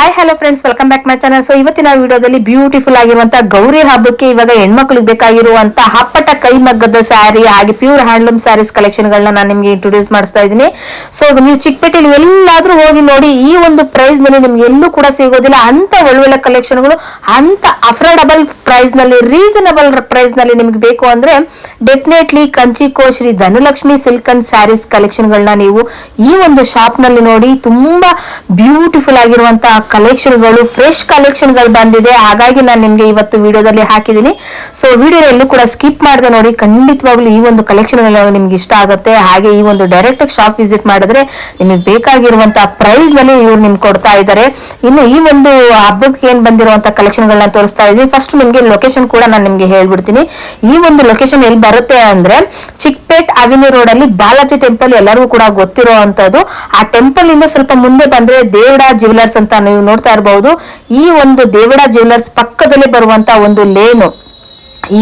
Hi hello friends welcome back my channel so ಇವತ್ತಿನ ವಿಡಿಯೋದಲ್ಲಿ beautiful ಆಗಿರುವಂತ ಗೌರಿ ಹಬ್ಬಕ್ಕೆ ಇವಾಗ ಹೆಣ್ಮಕ್ಳಿಗೆ ಬೇಕಾಗಿರುವಂತಹ ಹಪ್ಪಟ ಕೈಮಗ್ಗದ ಸ್ಯಾರಿ ಹಾಗೆ ಪ್ಯೂರ್ ಹ್ಯಾಂಡ್ಲೂಮ್ ಸ್ಯಾರೀಸ್ ಕಲೆಕ್ಷನ್ ಗಳನ್ನ ನಾನು ನಿಮ್ಗೆ ಇಂಟ್ರೊಡ್ಯೂಸ್ ಮಾಡಿಸ್ತಾ ಇದ್ದೀನಿ. ಸೊ ನೀವು ಚಿಕ್ಕಪೇಟೆಯಲ್ಲಿ ಎಲ್ಲಾದ್ರೂ ಹೋಗಿ ನೋಡಿ, ಈ ಒಂದು ಪ್ರೈಸ್ನಲ್ಲಿ ನಿಮ್ಗೆ ಎಲ್ಲೂ ಕೂಡ ಸಿಗೋದಿಲ್ಲ. ಅಂತ ಒಳ್ಳೊಳ್ಳೆ ಕಲೆಕ್ಷನ್ಗಳು ಅಂತ ಅಫೋರ್ಡಬಲ್ ಪ್ರೈಸ್ನಲ್ಲಿ ರೀಸನಬಲ್ ಪ್ರೈಸ್ನಲ್ಲಿ ನಿಮ್ಗೆ ಬೇಕು ಅಂದ್ರೆ definitely ಕಂಚಿಕೋ Shri Dhanalakshmi silk and saris collection ಗಳನ್ನ ನೀವು ಈ ಒಂದು ಶಾಪ್ನಲ್ಲಿ ನೋಡಿ, ತುಂಬಾ ಬ್ಯೂಟಿಫುಲ್ ಆಗಿರುವಂತಹ ಕಲೆಕ್ಷನ್ಗಳು ಫ್ರೆಶ್ ಕಲೆಕ್ಷನ್ಗಳು ಬಂದಿದೆ. ಹಾಗಾಗಿ ನಾನು ನಿಮ್ಗೆ ಇವತ್ತು ವಿಡಿಯೋದಲ್ಲಿ ಹಾಕಿದ್ದೀನಿ. ಸೊ ವಿಡಿಯೋ ಎಲ್ಲೂ ಕೂಡ ಸ್ಕಿಪ್ ಮಾಡದೆ ನೋಡಿ ಖಂಡಿತವಾಗ್ಲೂ ಈ ಒಂದು ಕಲೆಕ್ಷನ್ ನಿಮ್ಗೆ ಇಷ್ಟ ಆಗುತ್ತೆ. ಹಾಗೆ ಈ ಒಂದು ಡೈರೆಕ್ಟ್ ಶಾಪ್ ವಿಸಿಟ್ ಮಾಡಿದ್ರೆ ನಿಮಗೆ ಬೇಕಾಗಿರುವಂತಹ ಪ್ರೈಸ್ನಲ್ಲಿ ಇವ್ರು ನಿಮ್ಗೆ ಕೊಡ್ತಾ ಇದ್ದಾರೆ. ಇನ್ನು ಈ ಒಂದು ಹಬ್ಬಕ್ಕೆ ಏನ್ ಬಂದಿರುವಂತಹ ಕಲೆಕ್ಷನ್ ಗಳನ್ನ ತೋರಿಸ್ತಾ ಇದ್ದೀನಿ. ಫಸ್ಟ್ ನಿಮ್ಗೆ ಲೊಕೇಶನ್ ಕೂಡ ನಾನು ನಿಮ್ಗೆ ಹೇಳ್ಬಿಡ್ತೀನಿ. ಈ ಒಂದು ಲೊಕೇಶನ್ ಎಲ್ಲಿ ಬರುತ್ತೆ ಅಂದ್ರೆ ಚಿಕ್ಪೇಟ್ ಅವಿನ್ಯೂ ರೋಡ್ ಅಲ್ಲಿ ಬಾಲಾಜಿ ಟೆಂಪಲ್ ಎಲ್ಲರಿಗೂ ಕೂಡ ಗೊತ್ತಿರೋ ಅಂತದ್ದು ಆ ಟೆಂಪಲ್ ಇಂದ ಸ್ವಲ್ಪ ಮುಂದೆ ಬಂದ್ರೆ ದೇವಡ ಜ್ಯುವೆಲರ್ಸ್ ಅಂತ ನೀವು ನೋಡ್ತಾ ಇರಬಹುದು ಈ ಒಂದು ದೇವಡ ಜ್ಯುವೆಲರ್ಸ್ ಪಕ್ಕದಲ್ಲಿ ಬರುವಂತ ಒಂದು ಲೇನು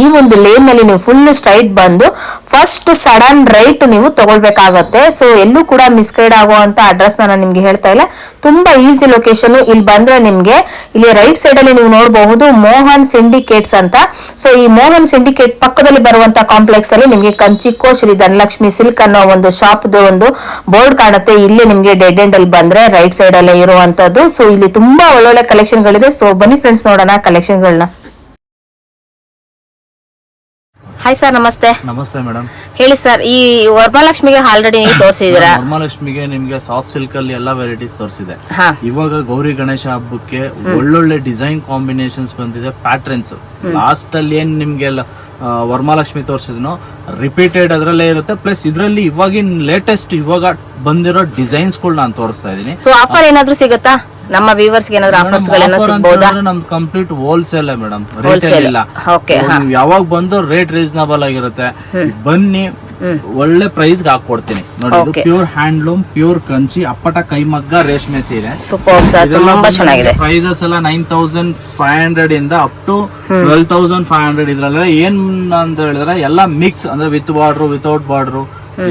ಈ ಒಂದು ಲೇನ್ನಲ್ಲಿ ನೀವು ಫುಲ್ ಸ್ಟ್ರೈಟ್ ಬಂದು ಫಸ್ಟ್ ಸಡನ್ ರೈಟ್ ನೀವು ತಗೊಳ್ಬೇಕಾಗತ್ತೆ. ಸೊ ಎಲ್ಲೂ ಕೂಡ ಮಿಸ್ಗೈಡ್ ಆಗುವಂತ ಅಡ್ರೆಸ್ ನಾನು ನಿಮ್ಗೆ ಹೇಳ್ತಾ ಇಲ್ಲ. ತುಂಬಾ ಈಸಿ ಲೊಕೇಶನ್ ಇಲ್ಲಿ ಬಂದ್ರೆ ನಿಮ್ಗೆ ಇಲ್ಲಿ ರೈಟ್ ಸೈಡ್ ಅಲ್ಲಿ ನೀವು ನೋಡಬಹುದು ಮೋಹನ್ ಸಿಂಡಿಕೇಟ್ಸ್ ಅಂತ. ಸೊ ಈ ಮೋಹನ್ ಸಿಂಡಿಕೇಟ್ ಪಕ್ಕದಲ್ಲಿ ಬರುವಂತ ಕಾಂಪ್ಲೆಕ್ಸ್ ಅಲ್ಲಿ ನಿಮ್ಗೆ ಕಂಚಿಕೋ, ಶ್ರೀ ಧನಲಕ್ಷ್ಮಿ ಸಿಲ್ಕ್ ಅನ್ನೋ ಒಂದು ಶಾಪ್ ಒಂದು ಬೋರ್ಡ್ ಕಾಣುತ್ತೆ. ಇಲ್ಲಿ ನಿಮ್ಗೆ ಡೆಡ್ ಎಂಡ್ ಅಲ್ಲಿ ಬಂದ್ರೆ ರೈಟ್ ಸೈಡ್ ಅಲ್ಲೇ ಇರುವಂತದ್ದು. ಸೊ ಇಲ್ಲಿ ತುಂಬಾ ಒಳ್ಳೊಳ್ಳೆ ಕಲೆಕ್ಷನ್ ಗಳಿದೆ. ಸೊ ಬನ್ನಿ ಫ್ರೆಂಡ್ಸ್ ನೋಡೋಣ ಕಲೆಕ್ಷನ್ ಗಳನ್ನ. ಹಾಯ್ ಸರ್ ನಮಸ್ತೆ ನಮಸ್ತೆ ಮೇಡಮ್ ಹೇಳಿ ಸರ್ ಈ ವರ್ಮಾಲಕ್ಷ್ಮಿಗೆ ಆಲ್ರೆಡಿ ನೀವು ತೋರಿಸಿದೀರಾ ವರ್ಮಾಲಕ್ಷ್ಮಿಗೆ ನಿಮ್ಗೆ ಸಾಫ್ಟ್ ಸಿಲ್ಕ್ ಅಲ್ಲಿ ಎಲ್ಲಾ ವೆರೈಟೀಸ್ ತೋರಿಸಿದೆ. ಹಾ. ಇವಾಗ ಗೌರಿ ಗಣೇಶ ಹಬ್ಬಕ್ಕೆ ಒಳ್ಳೊಳ್ಳೆ ಡಿಸೈನ್ ಕಾಂಬಿನೇಷನ್ಸ್ ಬಂದಿದೆ ಪ್ಯಾಟ್ರನ್ಸ್ ಲಾಸ್ಟ್ ಅಲ್ಲಿ ಏನ್ ನಿಮ್ಗೆಲ್ಲ ವರ್ಮಾಲಕ್ಷ್ಮಿ ತೋರಿಸಿದ್ನೋ ರಿಪೀಟೆಡ್ ಅದರಲ್ಲೇ ಇರುತ್ತೆ. ಪ್ಲಸ್ ಇದರಲ್ಲಿ ಇವಾಗಿನ ಲೇಟೆಸ್ಟ್ ಇವಾಗ ಬಂದಿರೋ ಡಿಸೈನ್ಸ್ಗಳು ನಾನು ತೋರಿಸ್ತಾ ಇದೀನಿ ಸೊ ಆಫರ್ ಏನಾದ್ರೂ ಸಿಗುತ್ತಾ? ನಮ್ಮ ವ್ಯೂವರ್ಸ್ ಏನಾದ್ರು ಆಫರ್ಸ್ ನಮ್ದು complete wholesale madam Wholesale. Rate ಇಲ್ಲ. ಓಕೆ ನೀವು ಯಾವಾಗ ಬಂದು ರೇಟ್ ರೀಸನಬಲ್ ಆಗಿರುತ್ತೆ. ಬನ್ನಿ ಒಳ್ಳೆ ಪ್ರೈಸ್ ಹಾಕೊಡ್ತೀನಿ ನೋಡಿ. ಪ್ಯೂರ್ ಹ್ಯಾಂಡ್ಲೂಮ್ ಪ್ಯೂರ್ ಕಂಚಿ ಅಪ್ಪಟ ಕೈಮಗ್ಗ ರೇಷ್ಮೆ ಸೀರೆ. ಸೂಪರ್ ಸರ್ ತುಂಬಾ ಚೆನ್ನಾಗಿದೆ. ಪ್ರೈಸಸ್ ಎಲ್ಲ ನೈನ್ ತೌಸಂಡ್ ಫೈವ್ ಹಂಡ್ರೆಡ್ ಇಂದ up to twelve thousand five hundred ಇದ್ರಲ್ಲ ಏನ್ ಅಂತ ಹೇಳಿದ್ರೆ ಎಲ್ಲ ಮಿಕ್ಸ್ ಅಂದ್ರೆ ವಿತ್ ಬಾರ್ಡ್ರು ವಿತೌಟ್ ಬಾರ್ಡ್ರು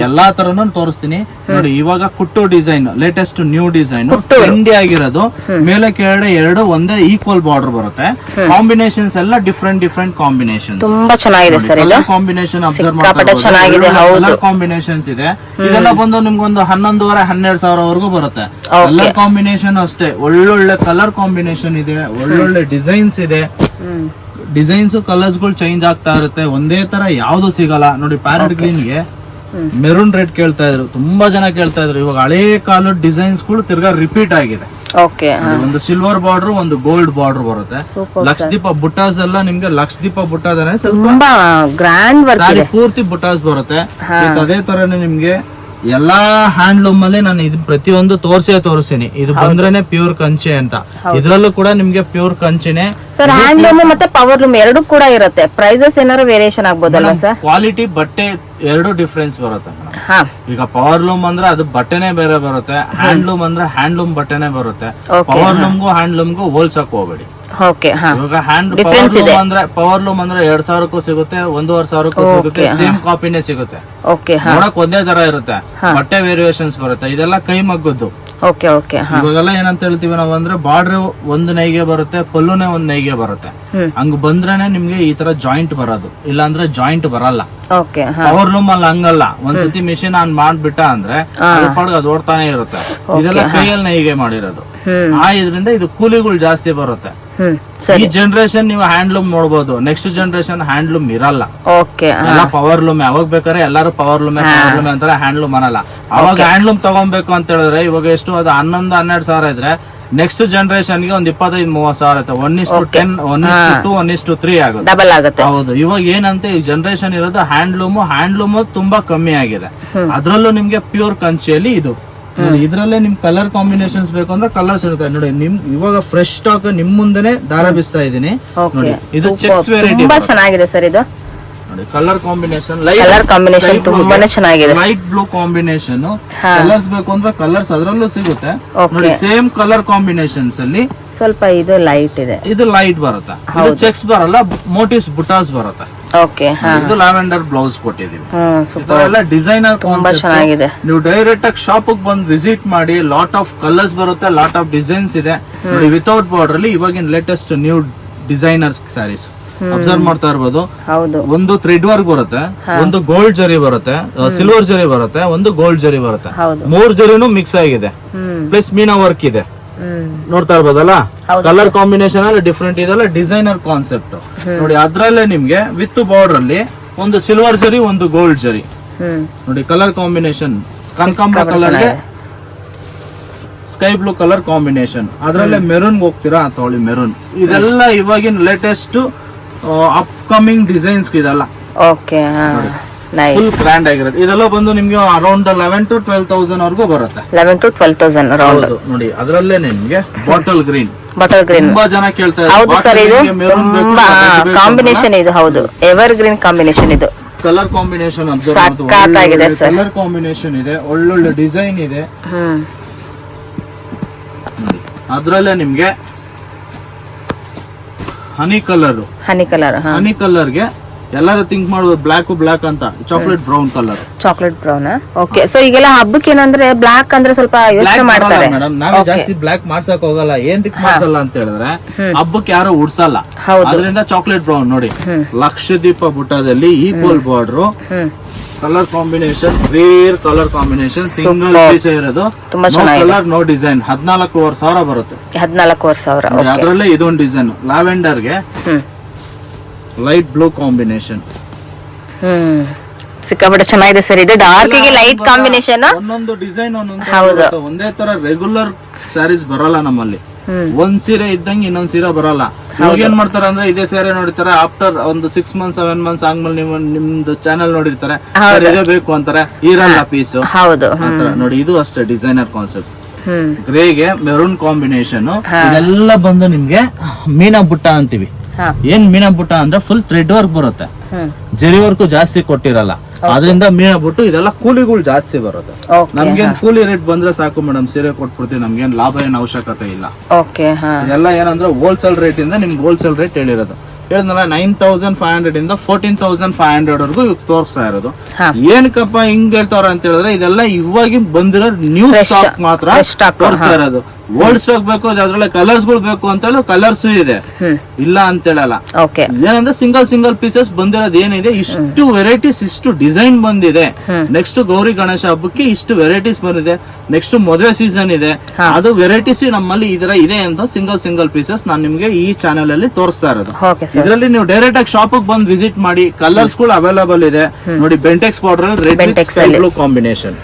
ಎಲ್ಲಾ ತರನು ತೋರಿಸ್ತೀನಿ. ನೋಡಿ ಇವಾಗ ಕುಟ್ಟು design latest new design trendy ಆಗಿರೋದು. ಮೇಲೆ ಕೆಳಗಡೆ ಎರಡು ಒಂದೇ ಈಕ್ವಲ್ ಬಾರ್ಡರ್ ಬರುತ್ತೆ. ಕಾಂಬಿನೇಷನ್ಸ್ ಎಲ್ಲ ಡಿಫ್ರೆಂಟ್ ಡಿಫ್ರೆಂಟ್ ಕಾಂಬಿನೇಷನ್ ತುಂಬಾ ಚೆನ್ನಾಗಿದೆ ಸರ್ ಕಾಂಬಿನೇಷನ್ ಅಬ್ಸರ್ವ್ ಮಾಡ್ತಾರೆ ಕಾಂಬಿನೇಷನ್ಸ್ ಇದೆ. ಇದೆಲ್ಲ ಬಂದು ನಿಮ್ಗೊಂದು ಹನ್ನೊಂದುವರೆ ಹನ್ನೆರಡು ಸಾವಿರವರೆಗೂ ಬರುತ್ತೆ. ಎಲ್ಲ ಕಾಂಬಿನೇಷನ್ ಅಷ್ಟೇ. ಒಳ್ಳೊಳ್ಳೆ ಕಲರ್ ಕಾಂಬಿನೇಷನ್ ಇದೆ ಒಳ್ಳೊಳ್ಳೆ ಡಿಸೈನ್ಸ್ ಇದೆ. ಡಿಸೈನ್ಸ್ ಕಲರ್ಸ್ಗಳು ಚೇಂಜ್ ಆಗ್ತಾ ಇರುತ್ತೆ. ಒಂದೇ ತರ ಯಾವ್ದು ಸಿಗಲ್ಲ. ನೋಡಿ ಪ್ಯಾರೆಟ್ ಗ್ರೀನ್ಗೆ ಮೆರೂನ್ ರೆಡ್ ಕೇಳ್ತಾ ಇದ್ರು ತುಂಬಾ ಜನ ಕೇಳ್ತಾ ಇದ್ರು. ಇವಾಗ ಹಳೆ ಕಾಲದ ಡಿಸೈನ್ಸ್ಗಳು ತಿರ್ಗಾ ರಿಪೀಟ್ ಆಗಿದೆ. ಒಂದು ಸಿಲ್ವರ್ ಬಾರ್ಡರ್ ಒಂದು ಗೋಲ್ಡ್ ಬಾರ್ಡರ್ ಬರುತ್ತೆ. ಲಕ್ಷದೀಪ ಬುಟಾಸ್ ಎಲ್ಲ ನಿಮ್ಗೆ ಲಕ್ಷದೀಪ ಬುಟ್ಟಾದಾನೆ ಸ್ವಲ್ಪ ಪೂರ್ತಿ ಬುಟಾಸ್ ಬರುತ್ತೆ. ಅದೇ ತರನೇ ನಿಮ್ಗೆ ಎಲ್ಲಾ ಹ್ಯಾಂಡ್ಲೂಮ್ ಅಲ್ಲಿ ನಾನು ಇದು ಪ್ರತಿಯೊಂದು ತೋರ್ಸೇ ತೋರಿಸ್ತೀನಿ. ಇದು ಬಂದ್ರೇನೆ ಪ್ಯೂರ್ ಕಂಚೆ ಅಂತ. ಇದ್ರಲ್ಲೂ ಕೂಡ ನಿಮ್ಗೆ ಪ್ಯೂರ್ ಕಂಚಿನೇ. ಸರ್ ಹ್ಯಾಂಡ್ಲೂಮ್ ಮತ್ತೆ ಪವರ್ ಲೂಮ್ ಎರಡು ಕೂಡ ಇರುತ್ತೆ. ಪ್ರೈಸಸ್ ಏನಾದ್ರು ವೇರಿಯೇಷನ್ ಆಗ್ಬೋದಲ್ಲ ಸರ್ ಕ್ವಾಲಿಟಿ ಬಟ್ಟೆ ಎರಡು ಡಿಫ್ರೆನ್ಸ್ ಬರುತ್ತೆ ಹಾ. ಈಗ ಪವರ್ ಲೂಮ್ ಅಂದ್ರೆ ಅದು ಬಟ್ಟೆನೆ ಬೇರೆ ಬರುತ್ತೆ. ಹ್ಯಾಂಡ್ಲೂಮ್ ಅಂದ್ರೆ ಹ್ಯಾಂಡ್ಲೂಮ್ ಬಟ್ಟೆನೆ ಬರುತ್ತೆ. ಪವರ್ ಲೂಮ್ಗೂ ಹ್ಯಾಂಡ್ಲೂಮ್ಗೂ ಹೋಲ್ಸಕ್ ಹೋಗ್ಬೇಡಿ. ಓಕೆ ಹಾ. ಇವಾಗ ಹ್ಯಾಂಡ್ Difference ಪವರ್ ಇದೆ. ಲೂಮ್ ಅಂದ್ರೆ ಪವರ್ ಲೂಮ್ ಅಂದ್ರೆ ಎರಡ್ ಸಾವಿರಕ್ಕೂ ಸಿಗುತ್ತೆ ಒಂದೂವರೆ ಸಾವಿರಕ್ಕೂ ಸಿಗುತ್ತೆ ಸೇಮ್ ಕಾಪಿನೇ ಸಿಗುತ್ತೆ. ಓಕೆ ಹಾ. ನೋಡಕ್ ಒಂದೇ ತರ ಇರುತ್ತೆ. ಬಟ್ಟೆ ವೇರಿಯೇಷನ್ಸ್ ಬರುತ್ತೆ. ಇದೆಲ್ಲ ಕೈ ಮಗ್ಗದ್ದು. ಓಕೆ ಓಕೆ ಹಾ. ಇವಾಗೆಲ್ಲ ಏನಂತ ಹೇಳ್ತೀವಿ ನಾವು ಅಂದ್ರೆ ಬಾರ್ಡರ್ ಒಂದು ನೈಗೆ ಬರುತ್ತೆ ಪಲ್ಲುನೇ ಒಂದ್ ನೈಗೆ ಬರುತ್ತೆ. ಹ್ಮ್. ಹಂಗ್ ಬಂದ್ರೇನೆ ನಿಮ್ಗೆ ಈ ತರ ಜಾಯಿಂಟ್ ಬರೋದು. ಇಲ್ಲಾಂದ್ರೆ ಜಾಯಿಂಟ್ ಬರಲ್ಲ. ಓಕೆ ಹಾ. ಪವರ್ ಲೂಮ್ ಅಲ್ಲಿ ಹಂಗಲ್ಲ. ಒಂದ್ಸತಿ ಮಿಷಿನ್ ಆನ್ ಮಾಡ್ಬಿಟ್ಟ ಅಂದ್ರೆ ಅದ್ರ ಪಾಡ್ಗೆ ಅದು ಓಡ್ತಾನೆ ಇರುತ್ತೆ. ಇದೆಲ್ಲ ಕೈಯಲ್ಲಿ ನೈಗೆ ಮಾಡಿರೋದು. ಹ್ಮ್. ಆ ಇದ್ರಿಂದ ಇದು ಕೂಲಿಗಳು ಜಾಸ್ತಿ ಬರುತ್ತೆ. ಈ ಜನರೇಷನ್ ನೀವು ಹ್ಯಾಂಡ್ಲೂಮ್ ನೋಡಬಹುದು ನೆಕ್ಸ್ಟ್ ಜನರೇಷನ್ ಹ್ಯಾಂಡ್ಲೂಮ್ ಇರಲ್ಲ. ಎಲ್ಲ ಪವರ್ ಲೂಮ್ ಯಾವಾಗ ಬೇಕಾದ್ರೆ ಎಲ್ಲಾರು ಪವರ್ ಲೂಮ್ ಪವರ್ ಲೂಮ್ ಅಂತಾರೆ ಹ್ಯಾಂಡ್ಲೂಮ್ ಅನ್ನಲ್ಲ. ಅವಾಗ ಹ್ಯಾಂಡ್ಲೂಮ್ ತಗೊಬೇಕು ಅಂತ ಹೇಳಿದ್ರೆ ಇವಾಗ ಎಷ್ಟು ಅದು ಹನ್ನೊಂದು ಹನ್ನೆರಡು ಸಾವಿರ ಇದ್ರೆ ನೆಕ್ಸ್ಟ್ ಜನರೇಷನ್ಗೆ ಒಂದ್ ಇಪ್ಪತ್ತೈದು ಮೂವತ್ ಸಾವಿರ ಆಯ್ತು. One is to ten one is to one is to three ಆಗುತ್ತೆ. ಡಬಲ್ ಆಗುತ್ತೆ. ಹೌದು. ಇವಾಗ ಏನಂತೆ ಈ ಜನರೇಷನ್ ಇರೋದು ಹ್ಯಾಂಡ್ಲೂಮ್ ಹ್ಯಾಂಡ್ಲೂಮ್ ತುಂಬಾ ಕಮ್ಮಿ ಆಗಿದೆ. ಅದ್ರಲ್ಲೂ ನಿಮ್ಗೆ ಪ್ಯೂರ್ ಕಂಚಿಯಲ್ಲಿ ಇದು. ಇದ್ರಲ್ಲೇ ನಿಮ್ ಕಲರ್ ಕಾಂಬಿನೇಷನ್ಸ್ ಬೇಕು ಅಂದ್ರೆ ಕಲರ್ಸ್ ಇರುತ್ತೆ. ನೋಡಿ ನಿಮ್ ಇವಾಗ ಫ್ರೆಶ್ ಸ್ಟಾಕ್ ನಿಮ್ ಮುಂದೆನೆ ದಾರ ಬಿಸ್ತಾ ಇದೀನಿ ನೋಡಿ ಇದು ಚೆಕ್ಸ್ ವೆರೈಟಿ ತುಂಬಾ ಚೆನ್ನಾಗಿದೆ ಸರ್ ಇದು. ಕಲರ್ ಕಾಂಬಿನೇಷನ್ ಕಲರ್ ಕಾಂಬಿನೇಷನ್ ತುಂಬಾನೇ ಚೆನ್ನಾಗಿದೆ. ಲೈಟ್ ಬ್ಲೂ ಕಾಂಬಿನೇಷನ್ ಕಲರ್ಸ್ ಬೇಕು ಅಂದ್ರೆ ಕಲರ್ಸ್ ಅದರಲ್ಲೂ ಸಿಗುತ್ತೆ. ನೋಡಿ ಸೇಮ್ ಕಲರ್ ಕಾಂಬಿನೇಷನ್ಸ್ ಅಲ್ಲಿ ಸ್ವಲ್ಪ ಇದು ಲೈಟ್ ಇದೆ. ಇದು ಲೈಟ್ ಬರುತ್ತೆ. ಇದು ಚೆಕ್ಸ್ ಬರಲ್ಲ ಮೋಟಿವ್ಸ್ ಬುಟಾಸ್ ಬರುತ್ತೆ. ಓಕೆ ಇದು ಲ್ಯಾವೆಂಡರ್ ಬ್ಲೌಸ್ ಕೊಟ್ಟಿದೀವಿ. ಇದೆಲ್ಲ ಡಿಸೈನರ್ ತುಂಬಾ ಚೆನ್ನಾಗಿದೆ. ನೀವು ಡೈರೆಕ್ಟ್ ಆಗಿ ಶಾಪ್ ಬಂದು ವಿಸಿಟ್ ಮಾಡಿ ಲಾಟ್ ಆಫ್ ಕಲರ್ಸ್ ಬರುತ್ತೆ ಲಾಟ್ ಆಫ್ ಡಿಸೈನ್ಸ್ ಇದೆ. ನೋಡಿ ವಿತೌಟ್ ಬಾರ್ಡರ್ ಅಲ್ಲಿ ಇವಾಗಿನ latest new designers saris observe ಮಾಡ್ತಾ ಇರ್ಬೋದು. ಒಂದು ಥ್ರೆಡ್ ವರ್ಕ್ ಬರುತ್ತೆ ಒಂದು ಗೋಲ್ಡ್ ಜರಿ ಬರುತ್ತೆ ಸಿಲ್ವರ್ ಜರಿ ಬರುತ್ತೆ ಒಂದು ಗೋಲ್ಡ್ ಜರಿ ಬರುತ್ತೆ. ಮೂರ್ ಜರಿನೂ ಮಿಕ್ಸ್ ಆಗಿದೆ. ಪ್ಲಸ್ ಮೀನಾ ವರ್ಕ್ ಇದೆ. ನೋಡ್ತಾ ಇರ್ಬೋದಲ್ಲ? ಕಲರ್ ಕಾಂಬಿನೇಷನ್ ಅಲ್ಲಿ ಡಿಫ್ರೆಂಟ್ ಇದೆಲ್ಲ ಡಿಸೈನರ್ ಕಾನ್ಸೆಪ್ಟ್ ನೋಡಿ ಅದ್ರಲ್ಲೇ ನಿಮ್ಗೆ ವಿತ್ ಬಾರ್ಡರ್ ಅಲ್ಲಿ ಒಂದು ಸಿಲ್ವರ್ ಜರಿ ಒಂದು ಗೋಲ್ಡ್ ಜರಿ. ನೋಡಿ ಕಲರ್ ಕಾಂಬಿನೇಷನ್ ಕನಕಾಂಬರ colour sky blue colour combination ಅದ್ರಲ್ಲೇ ಮೆರೂನ್ ಹೋಗ್ತೀರಾ? ತಗೊಳ್ಳಿ ಮೆರೂನ್ ಇದೆಲ್ಲ ಇವಾಗಿನ ಲೇಟೆಸ್ಟ್ ಅಪ್ಕಮಿಂಗ್ ಡಿಸೈನ್ಸ್ ಇದೆಲ್ಲ. ಓಕೆ ಫುಲ್ ಗ್ರ್ಯಾಂಡ್ ಆಗಿರುತ್ತೆ. ಇದೆಲ್ಲ ಬಂದು ನಿಮಗೆ around eleven to twelve thousand ವರ್ಗೂ ಬರುತ್ತೆ. Eleven to twelve thousand round ಹೌದು. ನೋಡಿ ಅದರಲ್ಲೇ ನಿಮಗೆ ಬಾಟಲ್ ಗ್ರೀನ್ ಬಟರ್ ಗ್ರೀನ್ ತುಂಬಾ ಜನ ಕೇಳ್ತಾ ಹೌದು ಸರ್ ಇದು ತುಂಬಾ ಕಾಂಬಿನೇಷನ್ ಇದು ಹೌದು. ಎವರ್ ಗ್ರೀನ್ ಕಾಂಬಿನೇಷನ್ ಇದು ಕಲರ್ ಕಾಂಬಿನೇಷನ್ ಸಖತ್ತಾಗಿದೆ ಸರ್ ಕಲರ್ ಕಾಂಬಿನೇಷನ್ ಇದೆ ಒಳ್ಳೊಳ್ಳೆ ಡಿಸೈನ್ ಇದೆ. ಅದ್ರಲ್ಲೇ ನಿಮ್ಗೆ ಹನಿ ಕಲರ್ ಹನಿ ಕಲರ್ ಹನಿ ಕಲರ್ಗೆ ಎಲ್ಲರೂ ಥಿಂಕ್ ಮಾಡೋದು ಬ್ಲಾಕ್ ಬ್ಲಾಕ್ ಅಂತ chocolate brown colour chocolate brown okay so ಈಗೆಲ್ಲ ಹಬ್ಬಕ್ಕೆ ಏನಂದ್ರೆ ಬ್ಲಾಕ್ ಅಂದ್ರೆ ಸ್ವಲ್ಪ ಯೋಚನೆ ಮಾಡ್ತಾರೆ. ಮೇಡಮ್ ನಾವೇ ಜಾಸ್ತಿ ಬ್ಲಾಕ್ ಮಾಡ್ಸಕ್ ಹೋಗಲ್ಲ ಏನ್ ಮಾಡ್ಸಲ್ಲ ಅಂತ ಹೇಳಿದ್ರೆ ಹಬ್ಬಕ್ಕೆ ಯಾರು ಉಡ್ಸಲ್ಲ. ಅದರಿಂದ ಚಾಕ್ಲೇಟ್ ಬ್ರೌನ್ ನೋಡಿ. ಲಕ್ಷದೀಪ ಬುಟ್ಟದಲ್ಲಿ ಈ border border colour combination rare colour combination single piece ಇರೋದು. ತುಂಬಾ. ಕಲರ್ ನೋ ಡಿಸೈನ್ ಹದಿನಾಲ್ಕೂವರೆ ಸಾವಿರ ಬರುತ್ತೆ. ಹದಿನಾಲ್ಕೂವರೆ ಸಾವಿರ ಅದರಲ್ಲೇ ಇದೊಂದು ಡಿಸೈನ್ ಲಾವೆಂಡರ್ಗೆ ಲೈಟ್ ಬ್ಲೂ ಕಾಂಬಿನೇಷನ್ ಹ್ಮ್. ಸಿಕ್ಕಾಪಟ್ಟೆ ಚೆನ್ನಾಗಿದೆ ಸರ್. ಇದು ಡಾರ್ಕ್ಗೆ ಲೈಟ್ ಕಾಂಬಿನೇಷನ್ ಒಂದೊಂದು ಡಿಸೈನ್ ಒಂದೊಂದು. ಒಂದೇ ತರ ರೆಗ್ಯುಲರ್ ಸ್ಯಾರೀಸ್ ಬರಲ್ಲ ನಮ್ಮಲ್ಲಿ. ಒಂದ್ ಸೀರೆ ಇದ್ದಂಗೆ ಇನ್ನೊಂದ್ ಸೀರೆ ಬರಲ್ಲ. ಇವಾಗ ಏನ್ ಮಾಡ್ತಾರೆ ಅಂದ್ರೆ ಇದೇ ಸೀರೆ ನೋಡಿರ್ತಾರೆ ಆಫ್ಟರ್ ಒಂದು ಸಿಕ್ಸ್ ಮಂತ್ಸ್ ಸೆವೆನ್ ಮಂತ್ಸ್ ಆದ್ಮೇಲೆ ನಿಮ್ ನಿಮ್ದು ಚಾನೆಲ್ ನೋಡಿರ್ತಾರೆ ಇದೇ ಬೇಕು ಅಂತಾರೆ ಇರಲ್ಲ ಪೀಸ್ ಹೌದು. ನೋಡಿ ಇದು ಅಷ್ಟೇ ಡಿಸೈನರ್ ಕಾನ್ಸೆಪ್ಟ್ ಗ್ರೇಗೆ ಮೆರೂನ್ ಕಾಂಬಿನೇಷನ್ ಇದೆಲ್ಲ ಬಂದು ನಿಮ್ಗೆ ಮೀನಾ ಬುಟ್ಟ ಅಂತೀವಿ. ಏನ್ ಮೀನ ಬುಟ್ಟ ಅಂದ್ರೆ ಫುಲ್ ಥ್ರೆಡ್ ವರ್ಕ್ ಬರುತ್ತೆ. ಜರಿ ವರ್ಕ್ ಜಾಸ್ತಿ ಕೊಟ್ಟಿರಲ್ಲ. ಅದರಿಂದ ಮೀನ ಬುಟ್ಟು ಇದೆಲ್ಲ ಕೂಲಿಗಳು ಜಾಸ್ತಿ ಬರುತ್ತೆ. ನಮ್ಗೇನ್ ಕೂಲಿ ರೇಟ್ ಬಂದ್ರೆ ಸಾಕು ಮೇಡಮ್ ಸೀರೆ ಕೊಟ್ಬಿಡ್ತೀವಿ ನಮ್ಗೇನ್ ಲಾಭ ಏನ್ ಅವಶ್ಯಕತೆ ಇಲ್ಲ. ಎಲ್ಲ ಏನಂದ್ರೆ ಹೋಲ್ಸೇಲ್ ರೇಟ್ ಇಂದ ನಿಮ್ಗೆ ಹೋಲ್ಸೇಲ್ ರೇಟ್ ಹೇಳಿರೋದು. ಹೇಳಿದ್ನಲ್ಲ ನೈನ್ ತೌಸಂಡ್ ಫೈವ್ ಹಂಡ್ರೆಡ್ ಇಂದ ಫೋರ್ಟೀನ್ ತೌಸಂಡ್ ಫೈವ್ ಹಂಡ್ರೆಡ್ ವರ್ಗು ಇವಾಗ ತೋರಿಸ್ತಾ ಇರೋದು. ಏನಕ್ಕಪ್ಪ ಹಿಂಗ್ ಹೇಳ್ತಾರ ಅಂತ ಹೇಳಿದ್ರೆ ಇದೆಲ್ಲ ಇವಾಗ ಬಂದಿರೋ ನ್ಯೂ ಸ್ಟಾಕ್ ಮಾತ್ರ ತೋರಿಸ್ತಾ ಇರೋದು. ಸ್ಟಾಕ್ ಬೇಕು ಅದ್ರಲ್ಲೇ ಕಲರ್ಸ್ಗಳು ಬೇಕು ಅಂತ ಹೇಳಿ ಕಲರ್ಸ್ ಇದೆ. ಇಲ್ಲ ಅಂತ ಹೇಳಲ್ಲ. ಏನಂದ್ರೆ ಸಿಂಗಲ್ ಸಿಂಗಲ್ ಪೀಸಸ್ ಬಂದಿರೋದು ಏನಿದೆ? ಇಷ್ಟು ವೆರೈಟೀಸ್ ಇಷ್ಟು ಡಿಸೈನ್ ಬಂದಿದೆ. ನೆಕ್ಸ್ಟ್ ಗೌರಿ ಗಣೇಶ ಹಬ್ಬಕ್ಕೆ ಇಷ್ಟು ವೆರೈಟೀಸ್ ಬಂದಿದೆ. ನೆಕ್ಸ್ಟ್ ಮದುವೆ ಸೀಸನ್ ಇದೆ. ಅದು ವೆರೈಟೀಸ್ ನಮ್ಮಲ್ಲಿ ಇದರ ಇದೆ ಅಂತ ಸಿಂಗಲ್ ಸಿಂಗಲ್ ಪೀಸಸ್ ನಾನು ನಿಮ್ಗೆ ಈ ಚಾನೆಲ್ ಅಲ್ಲಿ ತೋರಿಸ್ತಾ ಇರೋದು. ಇದರಲ್ಲಿ ನೀವು ಡೈರೆಕ್ಟ್ ಆಗಿ ಶಾಪ್ ಬಂದು ವಿಸಿಟ್ ಮಾಡಿ ಕಲರ್ಸ್ಗಳು ಅವೈಲೇಬಲ್ ಇದೆ. ನೋಡಿ Bentex border red blue combination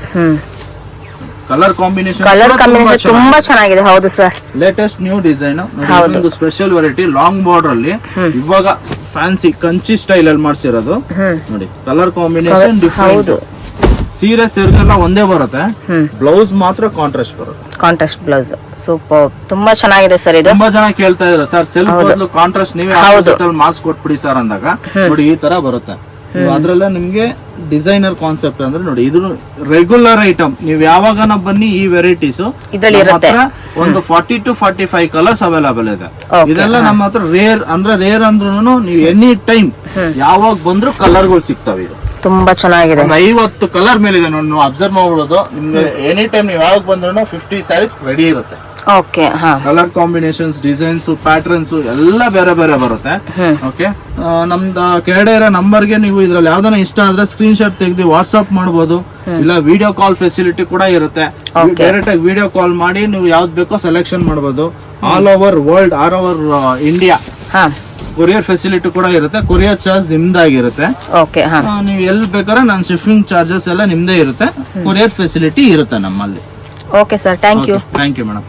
colour combination colour combination ತುಂಬಾ ಚೆನ್ನಾಗಿದೆ. ಹೌದು ಸರ್ ಲೇಟೆಸ್ಟ್ ನ್ಯೂ ಡಿಸೈನ್. ಒಂದು ಸ್ಪೆಷಲ್ ವೆರೈಟಿ ಲಾಂಗ್ ಬಾರ್ಡರ್ ಅಲ್ಲಿ ಇವಾಗ ಫ್ಯಾನ್ಸಿ ಕಂಚಿ ಸ್ಟೈಲ್ ಅಲ್ಲಿ ಮಾಡ್ಸಿರೋದು. ನೋಡಿ ಕಲರ್ ಕಾಂಬಿನೇಷನ್ ಡಿಫರೆಂಟ್ ಸೀರೆ ಸೀರೆಗೆಲ್ಲ ಒಂದೇ ಬರುತ್ತೆ. ಬ್ಲೌಸ್ ಮಾತ್ರ ಕಾಂಟ್ರಾಸ್ಟ್ ಬರುತ್ತೆ. ಕಾಂಟ್ರಾಸ್ಟ್ ಬ್ಲೌಸ್ ಸೂಪರ್ ತುಂಬಾ ಚೆನ್ನಾಗಿದೆ ಸರ್ ಇದು. ತುಂಬಾ ಜನ ಕೇಳ್ತಾ ಇದ್ರು ಸರ್ ಸೆಲ್ಫ್ ಬದಲು ಕಾಂಟ್ರಾಸ್ಟ್ ನೀವೇ ಮಾಸ್ಕ್ ಕೊಟ್ಬಿಡಿ ಸರ್ ಅಂದಾಗ. ನೋಡಿ ಈ ತರ ಬರುತ್ತೆ. ಅದ್ರಲ್ಲ ನಿಮ್ಗೆ ಡಿಸೈನರ್ ಕಾನ್ಸೆಪ್ಟ್ ಅಂದ್ರೆ ನೋಡಿ ಇದು ರೆಗ್ಯುಲರ್ ಐಟಮ್ ನೀವು ಯಾವಾಗನ ಬನ್ನಿ ಈ ವೆರೈಟೀಸ್ ಒಂದು forty to forty five colours available ಇದೆ ಇದೆಲ್ಲ ನಮ್ಮ ಹತ್ರ ರೇರ್ ಅಂದ್ರೆ ರೇರ್ ಅಂದ್ರೂ ನೀವು ಎನಿ ಟೈಮ್ ಯಾವಾಗ ಬಂದ್ರು ಕಲರ್ಗಳು ಸಿಗ್ತಾವೆ ಇದು. ತುಂಬಾ ಚೆನ್ನಾಗಿದೆ. ಐವತ್ತು ಕಲರ್ ಮೇಲಿದೆ ನೋಡಿ ನೀವು ಅಬ್ಸರ್ವ್ ಮಾಡ್ಬಿಡೋದು ನಿಮ್ಗೆ ಎನಿ ಟೈಮ್ ನೀವು ಯಾವಾಗ ಬಂದ್ರು ಫಿಫ್ಟಿ ಸ್ಯಾರೀಸ್ ರೆಡಿ ಇರುತ್ತೆ. ಓಕೆ ಹಾ. ಕಲರ್ ಕಾಂಬಿನೇಷನ್ಸ್ ಡಿಸೈನ್ಸ್ ಪ್ಯಾಟರ್ನ್ಸ್ ಎಲ್ಲ ಬೇರೆ ಬೇರೆ ಬರುತ್ತೆ. ಓಕೆ ನಮ್ದು ಕೆಳಗಡೆ ಇರೋ ನಂಬರ್ಗೆ ನೀವು ಇದ್ರಲ್ಲಿ ಯಾವ್ದಾನ ಇಷ್ಟ ಆದ್ರೆ ಸ್ಕ್ರೀನ್ ಶಾಟ್ ತೆಗೆದು ವಾಟ್ಸ್ಆಪ್ ಮಾಡ್ಬೋದು. ಇಲ್ಲ ವಿಡಿಯೋ ಕಾಲ್ ಫೆಸಿಲಿಟಿ ಕೂಡ ಇರುತ್ತೆ. ಡೈರೆಕ್ಟ್ ಆಗಿ ವಿಡಿಯೋ ಕಾಲ್ ಮಾಡಿ ನೀವು ಯಾವ್ದು ಬೇಕೋ ಸೆಲೆಕ್ಷನ್ ಮಾಡ್ಬೋದು. All over world all over India ಹಾ. ಕೊರಿಯರ್ ಫೆಸಿಲಿಟಿ ಕೂಡ ಇರುತ್ತೆ. ಕೊರಿಯರ್ ಚಾರ್ಜ್ ನಿಮ್ದಾಗಿರುತ್ತೆ. ನೀವು ಎಲ್ಲಿ ಬೇಕಾದ್ರೆ ನಾನು ಶಿಫ್ಟಿಂಗ್ ಚಾರ್ಜಸ್ ಎಲ್ಲ ನಿಮ್ದೇ ಇರುತ್ತೆ. ಕೊರಿಯರ್ ಫೆಸಿಲಿಟಿ ಇರುತ್ತೆ ನಮ್ಮಲ್ಲಿ. Okay sir thank you thank you madam